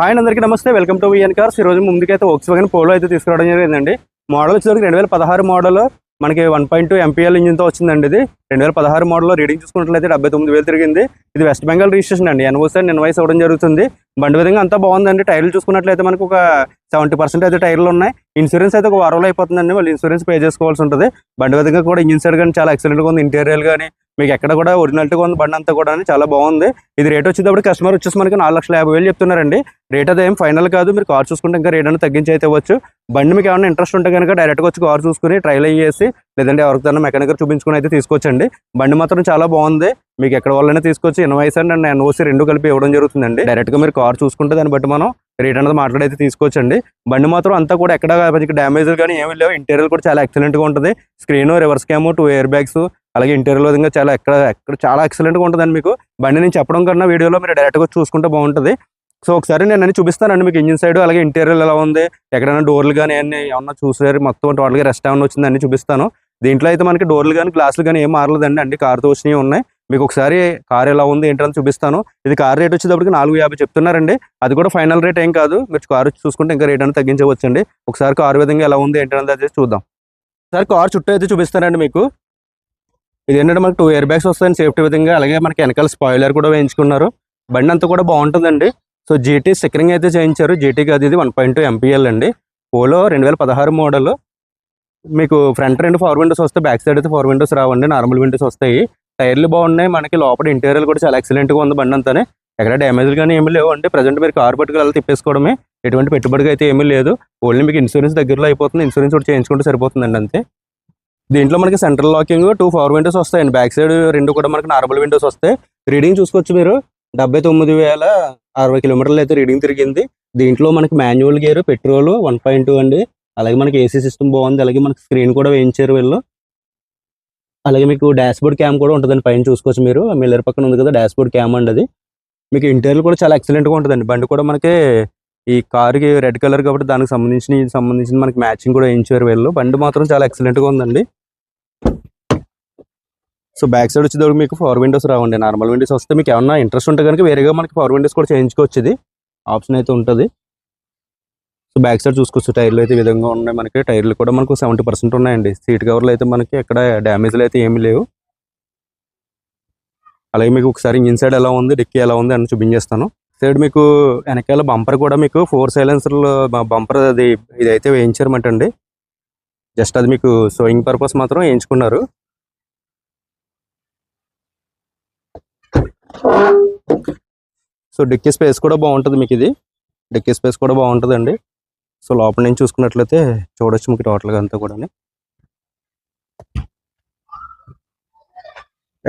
Hi అందరికీ నమస్తే. Welcome to VN cars ఈ రోజు ముందుకైతే ఓక్స్ వగన్ పోలో అయితే తీసుకురావడం జరిగిందండి. మోడల్ వచ్చేసరికి రెండు వేల పదహారు మోడల్ మనకి వన్ పాయింట్ టూ ఎంపీఎల్ ఇంజిన్తో వచ్చిందండి ఇది. రెండు వేల పదహారు మోడల్లో రీడింగ్ చూసుకున్నట్లయితే డెబ్బై తొమ్మిది వేలు తిరిగింది. ఇది వెస్ట్ బెంగాల్ రిజిస్ట్రేషన్ అండి. ఎన్ఓసీ అండ్ ఇన్వాయిస్ అవ్వడం జరుగుతుంది. బండి విధంగా అంతా బాగుందండి. టైర్లు చూసుకున్నట్లయితే మనకు ఒక సెవెంటీ పర్సెంట్ అయితే టైర్లు ఉన్నాయి. ఇన్సూరెన్స్ అయితే ఒక వారంలో అయిపోతుందండి. వాళ్ళు ఇన్సూరెన్స్ పే చేసుకోవాల్సి ఉంటుంది. బండి విధంగా కూడా ఇంజిన్ సైడ్ కానీ చాలా ఎక్సలెంట్గా ఉంది. ఇంటీరియర్ కానీ మీకు ఎక్కడ కూడా ఒరిజినాలిటీగా ఉంది బండి అంతా కూడా చాలా బాగుంది. ఇది రేట్ వచ్చేటప్పుడు కస్టమర్ వచ్చేసి మనకి నాలుగు లక్షల యాభై వేలు చెప్తున్నారండి. రేట్ అదేం ఫైనల్ కాదు. మీరు కార్ చూసుకుంటే ఇంకా రేట్ అనేది తగ్గించి అయితే ఇవ్వచ్చు. బండి మీకు ఏమైనా ఇంట్రెస్ట్ ఉంటే కనుక డైరెక్ట్గా వచ్చి కార్ చూసుకుని ట్రైల్ అయ్యేసి లేదంటే ఎవరికైనా మెకానిక్ చూపించుకుని అయితే తీసుకోవచ్చండి బండి మాత్రం చాలా బాగుంది. మీకు ఎక్కడ వాళ్ళైనా తీసుకొచ్చి ఇన్వాయిస్ అండ్ అండ్ ఎన్ఓసి రెండు కలిపి ఇవ్వడం జరుగుతుందండి. డైరెక్ట్గా మీరు కార్ చూసుకుంటే దాన్ని బట్టి మనం రేట్ అనేది మాట్లాడైతే తీసుకోవచ్చండి బండి మాత్రం అంతా కూడా ఎక్కడ డ్యామేజ్ కానీ ఏమీ లేవు. ఇంటీరియర్ కూడా చాలా ఎక్సలెంట్గా ఉంటుంది. Screen reverse cam two air bags అలాగే ఇంటీరియర్ విధంగా చాలా ఎక్కడ ఎక్కడ చాలా ఎక్సలెంట్గా ఉంటుందండి మీకు. బండి నేను చెప్పడం కన్నా వీడియోలో మీరు డైరెక్ట్గా చూసుకుంటే బాగుంటుంది. సో ఒకసారి నేను అన్ని చూపిస్తానండి మీకు ఇంజిన్ సైడ్ అలాగే ఇంటీరియర్ ఎలా ఉంది ఎక్కడైనా డోర్లు కానీ అన్ని ఏమన్నా చూసారు? మొత్తం టోటల్గా రెస్ట్ ఏమన్నా వచ్చింది అన్ని చూపిస్తాను. దీంట్లో అయితే మనకి డోర్లు కానీ గ్లాసులు కానీ ఏం మారలేదండి. అన్ని కార్తో వచ్చినవి ఉన్నాయి. మీకు ఒకసారి కార్ ఎలా ఉంది ఏంటని చూపిస్తాను. ఇది కార్ రేట్ వచ్చేటప్పటికి నాలుగు యాభై చెప్తున్నారండి. అది కూడా ఫైనల్ రేట్ ఏం కాదు. మీరు కార్ చూసుకుంటే ఇంకా రేట్ అనేది తగ్గించవచ్చండి. ఒకసారి కార్ విధంగా ఎలా ఉంది ఏంటనేది చూద్దాం. సార్ కార్ చుట్టూ అయితే చూపిస్తానండి మీకు. ఇది ఏంటంటే మనకి టూ ఇయర్ బ్యాగ్స్ వస్తాయని సేఫ్టీ విధంగా అలాగే మనకి వెనకాల స్పాయిలర్ కూడా వేయించుకున్నారు. బండి అంతా కూడా బాగుంటుందండి. సో జీటీ స్టిక్కరింగ్ అయితే చేయించారు. జీటీ అది ఇది వన్ పాయింట్ టూ ఎంపీఎల్ అండి. పోలో రెండు వేల పదహారు మోడల్ మీకు ఫ్రంట్ రెండు ఫోర్ విండోస్ వస్తే బ్యాక్ సైడ్ అయితే ఫోర్ విండోస్ రావండి. నార్మల్ విండోస్ వస్తాయి. టైర్లు బాగున్నాయి. మనకి లోపల ఇంటీరియర్ కూడా చాలా ఎక్సలెంట్గా ఉంది బండి అంతానే. ఎక్కడ డ్యామేజ్ కానీ ఏమీ లేవు అంటే ప్రజెంట్ మీరు కార్ పట్టుకు వెళ్ళి తిప్పేసుకోవడమే. ఎటువంటి పెట్టుబడిగా అయితే ఏమీ లేదు. ఓన్లీ మీకు ఇన్సూరెన్స్ దగ్గరలో అయిపోతుంది. ఇన్సూరెన్స్ కూడా చేయించుకుంటే సరిపోతుందండి అంతే. దీంట్లో మనకి central locking two four windows వస్తాయండి. బ్యాక్ సైడ్ రెండు కూడా మనకి నార్మల్ విండోస్ వస్తాయి. రీడింగ్ చూసుకోవచ్చు మీరు. డెబ్బై తొమ్మిది వేల అరవై కిలోమీటర్లు అయితే రీడింగ్ తిరిగింది. దీంట్లో మనకి manual gear petrol one point two అండి. అలాగే మనకి ఏసీ సిస్టమ్ బాగుంది. అలాగే మనకి స్క్రీన్ కూడా వేయించారు వీళ్ళు. అలాగే మీకు డాష్ బోర్డ్ క్యామ్ కూడా ఉంటుందండి. పైన చూసుకోవచ్చు మీరు. మిల్లర్ పక్కన ఉంది కదా డాష్ బోర్డ్ క్యామ్ అండి అది. మీకు ఇంటీరియర్ కూడా చాలా ఎక్సలెంట్గా ఉంటుందండి. బండి కూడా మనకి ఈ కార్కి రెడ్ కలర్ కాబట్టి దానికి సంబంధించిన సంబంధించిన మనకి మ్యాచింగ్ కూడా వేయించారు వీళ్ళు. బండి మాత్రం చాలా ఎక్సలెంట్గా ఉందండి. సో బ్యాక్ సైడ్ వచ్చేటప్పుడు మీకు ఫోర్ విండోస్ రావండి. నార్మల్ విండోస్ వస్తే మీకు ఏమన్నా ఇంట్రెస్ట్ ఉంటే కనుక వేరేగా మనకి ఫోర్ విండోస్ కూడా చేయించుకోవచ్చు ఇది ఆప్షన్ అయితే ఉంటుంది. సో బ్యాక్ సైడ్ చూసుకోవచ్చు. టైర్లు అయితే విధంగా ఉన్నాయి మనకి. టైర్లు కూడా మనకు సెవెంటీ పర్సెంట్ ఉన్నాయండి. సీట్ కవర్లు అయితే మనకి ఎక్కడ డ్యామేజ్లు అయితే ఏమీ లేవు. అలాగే మీకు ఒకసారి ఇంజిన్ సైడ్ ఎలా ఉంది డిక్కీ ఎలా ఉంది అని చూపించేస్తాను. సైడ్ మీకు వెనకాల బంపర్ కూడా మీకు ఫోర్ సైలెన్సర్లు బంపర్ అది ఇదైతే వేయించారన్నమాట జస్ట్ అది మీకు షోయింగ్ పర్పస్ మాత్రం వేయించుకున్నారు. సో డిక్కీ స్పేస్ కూడా బాగుంటుంది మీకు ఇది. డిక్కీ స్పేస్ కూడా బాగుంటుందండి. సో లోపల నుంచి చూసుకున్నట్లయితే చూడొచ్చు మీకు టోటల్గా అంతా కూడా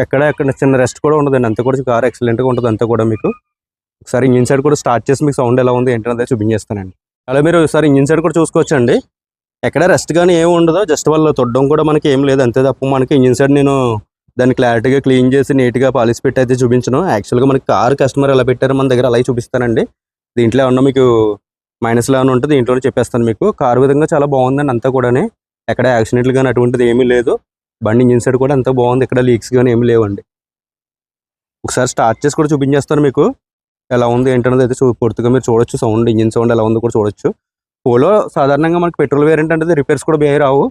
ఎక్కడ ఎక్కడ చిన్న రెస్ట్ కూడా ఉండదండి. అంతా కూడా కార్ ఎక్సలెంట్గా ఉంటుంది అంతా కూడా మీకు. ఒకసారి ఇంజిన్ సైడ్ కూడా స్టార్ట్ చేసి మీకు సౌండ్ ఎలా ఉంది ఏంటనేది చూపించేస్తానండి. అలా మీరు ఒకసారి ఇంజిన్ సైడ్ కూడా చూసుకోవచ్చండి. ఎక్కడ రెస్ట్ కానీ ఏమి ఉండదు. జస్ట్ వాళ్ళు తొడ్డం కూడా మనకి ఏం లేదు. అంతే తప్ప మనకి ఇంజిన్ సైడ్ నేను దాన్ని క్లారిటీగా క్లీన్ చేసి నీట్గా పాలిష్ పెట్టి అయితే చూపించను. యాక్చువల్గా మనకి కార్ కస్టమర్ ఎలా పెట్టారో మన దగ్గర అలాగే చూపిస్తానండి. దీంట్లో ఏమన్నా మీకు మైనస్లో ఏమైనా ఉంటే దీంట్లోనే చెప్పేస్తాను మీకు. కార్ విధంగా చాలా బాగుందండి అంతా కూడా ఎక్కడ యాక్సిడెంట్లు కానీ అటువంటిది ఏమీ లేదు. బండి ఇంజిన్ సైడ్ కూడా అంతా బాగుంది. ఇక్కడ లీక్స్ కానీ ఏమీ లేవండి. ఒకసారి స్టార్ట్ చేసి కూడా చూపించేస్తాను మీకు. ఎలా ఉంది ఏంటనేది అయితే పూర్తిగా మీరు చూడొచ్చు. సౌండ్ ఇంజిన్ సౌండ్ ఎలా ఉందో కూడా చూడొచ్చు. పోలో సాధారణంగా మనకి పెట్రోల్ వేరియంట్ అంటే రిపేర్స్ కూడా బే రావు.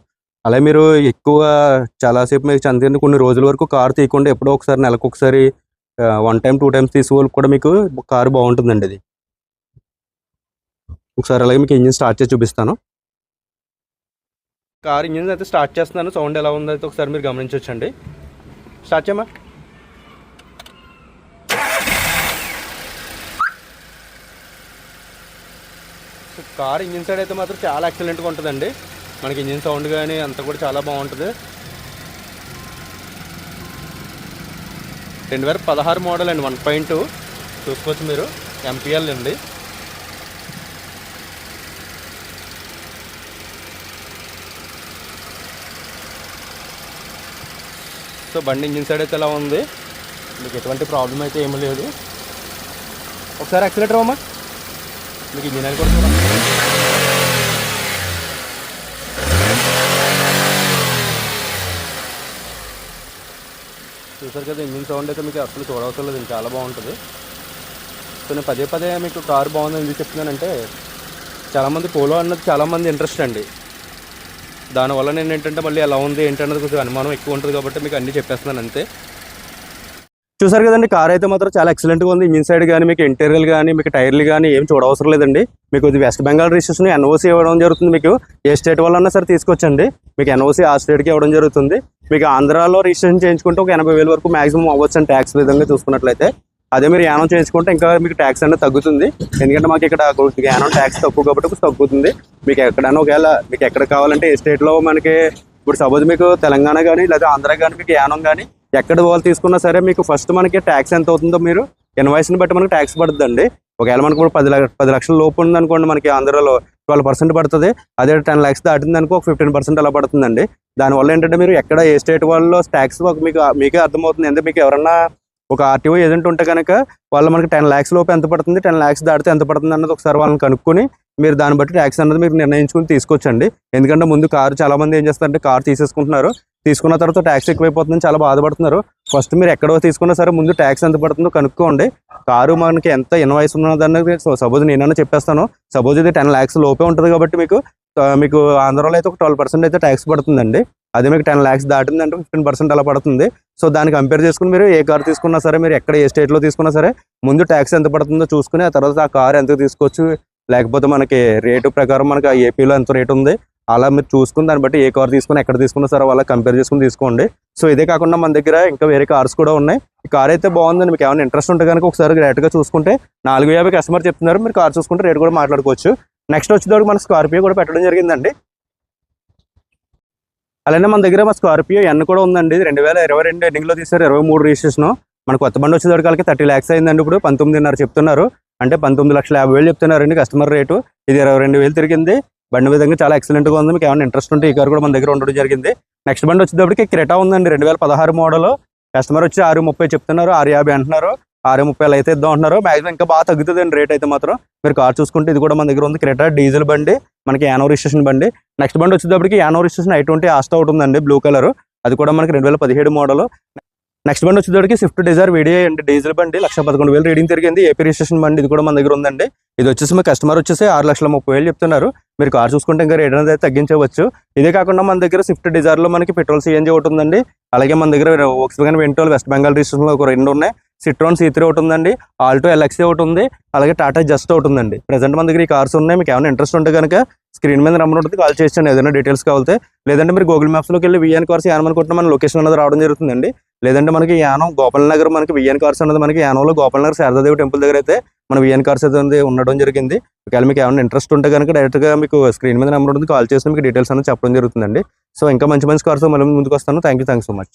అలా మీరు ఎక్కువ చాలాసేపు మీకు చంద్రుని కొన్ని రోజుల వరకు కార్ తీయకుండా ఎప్పుడో ఒకసారి నెలకు ఒకసారి వన్ టైం టూ టైమ్స్ తీసుకోవాలి కూడా మీకు కారు బాగుంటుందండి ఇది ఒకసారి అలాగే మీకు ఇంజిన్ స్టార్ట్ చేసి చూపిస్తాను. కార్ ఇంజిన్ అయితే స్టార్ట్ చేస్తున్నాను. సౌండ్ ఎలా ఉందో అయితే ఒకసారి మీరు గమనించవచ్చండి స్టార్ట్ చేయమా కార్ ఇంజిన్ సైడ్ అయితే మాత్రం చాలా ఎక్సలెంట్గా ఉంటుందండి. మనకి ఇంజిన్ సౌండ్ కానీ అంతా కూడా చాలా బాగుంటుంది. రెండు వేల పదహారు మోడల్ అండి వన్ పాయింట్ టూ. చూసుకోవచ్చు మీరు ఎంపీఎల్ అండి. సో బండి ఇంజిన్ సైడ్ అయితే ఎలా ఉంది? మీకు ఎటువంటి ప్రాబ్లం అయితే ఏమీ లేదు. ఒకసారి యాక్సిలేటర్ అమ్మా. మీకు ఇంజిన్ ఆయిల్ కూడా చూడండి. చూసారు కదా ఇంజిన్ సౌండ్ అయితే మీకు అసలు చూడవసరం లేదు చాలా బాగుంటుంది. సో నేను పదే పదే మీకు కారు బాగుందని ఎందుకు చెప్తున్నానంటే చాలామంది పోలో అన్నది చాలామంది ఇంట్రెస్ట్ అండి. దానివల్ల నేను ఏంటంటే మళ్ళీ ఎలా ఉంది ఏంటన్నది కొంచెం అనుమానం ఎక్కువ ఉంటుంది కాబట్టి మీకు అన్నీ చెప్పేస్తున్నాను అంతే. చూసారు కదండి కార్ అయితే మాత్రం చాలా ఎక్సలెంట్గా ఉంది. ఇంజిన్ సైడ్ కానీ మీకు ఇంటీరియర్ కానీ మీకు టైర్లు కానీ ఏం చూడవసరం లేదండి. మీకు ఇది వెస్ట్ బెంగాల్ రిజిస్ట్రేషన్ ఎన్ఓసి ఇవ్వడం జరుగుతుంది మీకు. ఏ స్టేట్ వాళ్ళన్నా సరే తీసుకొచ్చండి. మీకు ఎన్ఓసి ఆ స్టేట్కి ఇవ్వడం జరుగుతుంది. మీకు ఆంధ్రాలో రిజిస్ట్రేషన్ చేయించుకుంటే ఒక ఎనభై వేల వరకు మాక్సిమం అవ్వచ్చు అని ట్యాక్స్ విధంగా చూసుకున్నట్లయితే అదే మీరు యానం చేయించుకుంటే ఇంకా మీకు ట్యాక్స్ అనేది తగ్గుతుంది. ఎందుకంటే మాకు ఇక్కడ యానం ట్యాక్స్ తక్కువ కాబట్టి తగ్గుతుంది. మీకు ఎక్కడైనా ఒకవేళ మీకు ఎక్కడ కావాలంటే ఏ స్టేట్లో మనకి ఇప్పుడు సపోజ్ మీకు తెలంగాణ కానీ లేదా ఆంధ్ర కానీ మీకు యానం కానీ ఎక్కడ వాళ్ళు తీసుకున్నా సరే మీకు ఫస్ట్ మనకి ట్యాక్స్ ఎంత అవుతుందో మీరు ఇన్వాయిస్ని బట్టి మనకి ట్యాక్స్ పడుతుందండి. ఒకవేళ మనకు ఇప్పుడు పది లక్ష పది లక్షల లోపు ఉందనుకోండి మనకి ఆంధ్రాలో ట్వెల్వ్ పర్సెంట్ పడుతుంది. అదే టెన్ ల్యాక్స్ దాటింది అనుకో ఒక ఫిఫ్టీన్ పర్సెంట్ అలా పడుతుందండి. దానివల్ల ఏంటంటే మీరు ఎక్కడ ఏ స్టేట్ వాళ్ళు ట్యాక్స్ మీకు మీకే అర్థమవుతుంది. ఎందుకంటే మీకు ఎవరన్నా ఒక ఆర్టీఓ ఏజెంట్ ఉంటే కనుక వాళ్ళు మనకి టెన్ ల్యాక్స్ లోపు ఎంత పడుతుంది టెన్ ల్యాక్స్ దాటితే ఎంత పడుతుంది అన్నది ఒకసారి వాళ్ళని కనుక్కొని మీరు దాన్ని బట్టి ట్యాక్స్ అన్నది మీరు నిర్ణయించుకుని తీసుకొచ్చండి ఎందుకంటే ముందు కారు చాలా మంది ఏం చేస్తారంటే కారు తీసేసుకుంటున్నారు. తీసుకున్న తర్వాత ట్యాక్స్ ఎక్కువైపోతుందని చాలా బాధపడుతున్నారు. ఫస్ట్ మీరు ఎక్కడో తీసుకున్నా సరే ముందు ట్యాక్స్ ఎంత పడుతుందో కనుక్కోండి. కారు మనకి ఎంత ఇన్వాయిస్ ఉన్నదన్నది సపోజ్ నేనన్నా చెప్పేస్తాను. సపోజ్ ఇది టెన్ ల్యాక్స్ లోపే ఉంటుంది కాబట్టి మీకు మీకు ఆంధ్రాలో అయితే ఒక ట్వెల్వ్ పర్సెంట్ అయితే ట్యాక్స్ పడుతుందండి. అదే మీకు టెన్ ల్యాక్స్ దాటిందంటే ఫిఫ్టీన్ పర్సెంట్ అలా పడుతుంది. సో దాన్ని కంపేర్ చేసుకుని మీరు ఏ కార్ తీసుకున్నా సరే మీరు ఎక్కడ ఏ స్టేట్లో తీసుకున్నా సరే ముందు ట్యాక్స్ ఎంత పడుతుందో చూసుకుని ఆ తర్వాత ఆ కార్ ఎంత తీసుకోవచ్చు లేకపోతే మనకి రేటు ప్రకారం మనకి ఏపీలో ఎంత రేటు ఉంది అలా మీరు చూసుకుని దాన్ని బట్టి ఏ కార్ తీసుకుని ఎక్కడ తీసుకున్నా సరే అలా కంపేర్ చేసుకుని తీసుకోండి. సో ఇదే కాకుండా మన దగ్గర ఇంకా వేరే కార్స్ కూడా ఉన్నాయి. ఈ కార్ అయితే బాగుందండి. మీకు ఏమైనా ఇంట్రెస్ట్ ఉంటే కనుక ఒకసారి గా చూసుకుంటే నాలుగు యాభై కస్టమర్ చెప్తున్నారు. మీరు కార్ చూసుకుంటే రేట్ కూడా మాట్లాడుకోవచ్చు. నెక్స్ట్ వచ్చేటప్పుడు మన స్కార్పియో కూడా పెట్టడం జరిగిందండి. అలానే మన దగ్గర మా స్కార్పియో ఎన్ కూడా ఉందండి. రెండు వేల ఇరవై రెండు ఎండింగ్లో తీసారు ఇరవై మూడు రిజిస్ట్రేషన్ మన కొత్త బండి వచ్చేసరికి థర్టీ ల్యాక్స్ అయిందండి ఇప్పుడు. పంతొమ్మిదిన్నర చెప్తున్నారు. అంటే పంతొమ్మిది లక్షల యాభై వేలు చెప్తున్నారండి కస్టమర్ రేటు ఇది ఇరవై రెండు వేలు తిరిగింది. బండి విధంగా చాలా ఎక్సలెంట్గా ఉంది. మీకు ఏమైనా ఇంట్రెస్ట్ ఉంటే ఈ కార్ కూడా మన దగ్గర ఉండడం జరిగింది. నెక్స్ట్ బండి వచ్చేటప్పటికి క్రెటా ఉందండి. రెండు వేల పదహారు మోడల్ కస్టమర్ వచ్చి ఆరు ముప్పై చెప్తున్నారు. ఆరు యాభై అంటున్నారు. ఆరు ముప్పై అయితే ఇద్దాం అంటున్నారు. మ్యాక్సిమం ఇంకా బాగా తగ్గుతుందండి రేట్ అయితే మాత్రం. మీరు కార్ చూసుకుంటే ఇది కూడా మన దగ్గర ఉంది. క్రెటా డీజిల్ బండి. మనకి యానో రిజిస్ట్రేషన్ బండి. నెక్స్ట్ బండి వచ్చేటప్పటికి యానో రిజిస్ట్రేషన్ ఐ ట్వంటీ ఆస్టా ఒకటి బ్లూ కలర్ అది కూడా మనకి రెండు వేల పదిహేడు మోడల్ నెక్స్ట్ బండి వచ్చేటప్పటికి స్విఫ్ట్ డిజైర్ వీడియో అండి డీజిల్ బండి లక్ష పదకొండు వేలు రీడింగ్ తిరిగింది. ఏపీ రిజిస్ట్రేషన్ బండి ఇది కూడా మన దగ్గర ఉందండి. ఇది వచ్చేసి మా కస్టమర్ వచ్చేసి ఆరు లక్షల ముప్పై వేలు చెప్తున్నారు. మీరు కార్ చూసుకుంటే ఇంకా రేట్ అనేది తగ్గించవచ్చు. ఇదే కాకుండా మన దగ్గర స్విఫ్ట్ డిజైర్లో మనకి పెట్రోల్ సీఎన్జీ ఒకటి ఉందండి. అలాగే మన దగ్గర Volkswagen Vento West Bengal రిజిస్ట్రేషన్లో ఒక రెండు ఉన్నాయి. సిట్రోన్ సీ త్రీ ఒకటి ఉందండి. ఆల్టో ఎల్ఎక్సీ ఒకటి ఉంది. అలాగే టాటా జస్ట్ ఒకటి ఉందండి. ప్రజెంట్ మన దగ్గర ఈ కార్స్ ఉన్నాయి. మీకు ఏమైనా ఇంట్రెస్ట్ ఉంటే కనుక స్క్రీన్ మీద నెంబర్ ఉంటుంది కాల్ చేస్తాను ఏదైనా డీటెయిల్స్ కావాలితే. లేదంటే మీరు గూగుల్ మ్యాప్స్లోకి వెళ్ళి విఎన్ కార్స్ యానం మన లొకేషన్ అనేది రావడం జరుగుతుందండి. లేదంటే మనకి యానం గోపాల నగర్ మనకి విఎన్ కార్స్ అనేది మనకి యానంలో గోపాల నగర్ శారదాదేవి టెంపుల్ దగ్గర అయితే మన విఎన్ కార్స్ అయితే ఉండడం జరిగింది. ఒకవేళ మీకు ఏమైనా ఇంట్రెస్ట్ ఉంటే కనుక డైరెక్ట్గా మీకు స్క్రీన్ మీద నెంబర్ ఉంటుంది. కాల్ చేసి మీకు డీటెయిల్స్ అనేది చెప్పడం జరుగుతుందండి. సో ఇంకా మంచి మంచి కార్స్ మళ్ళీ ముందుకు వస్తాను. Thank you thank so much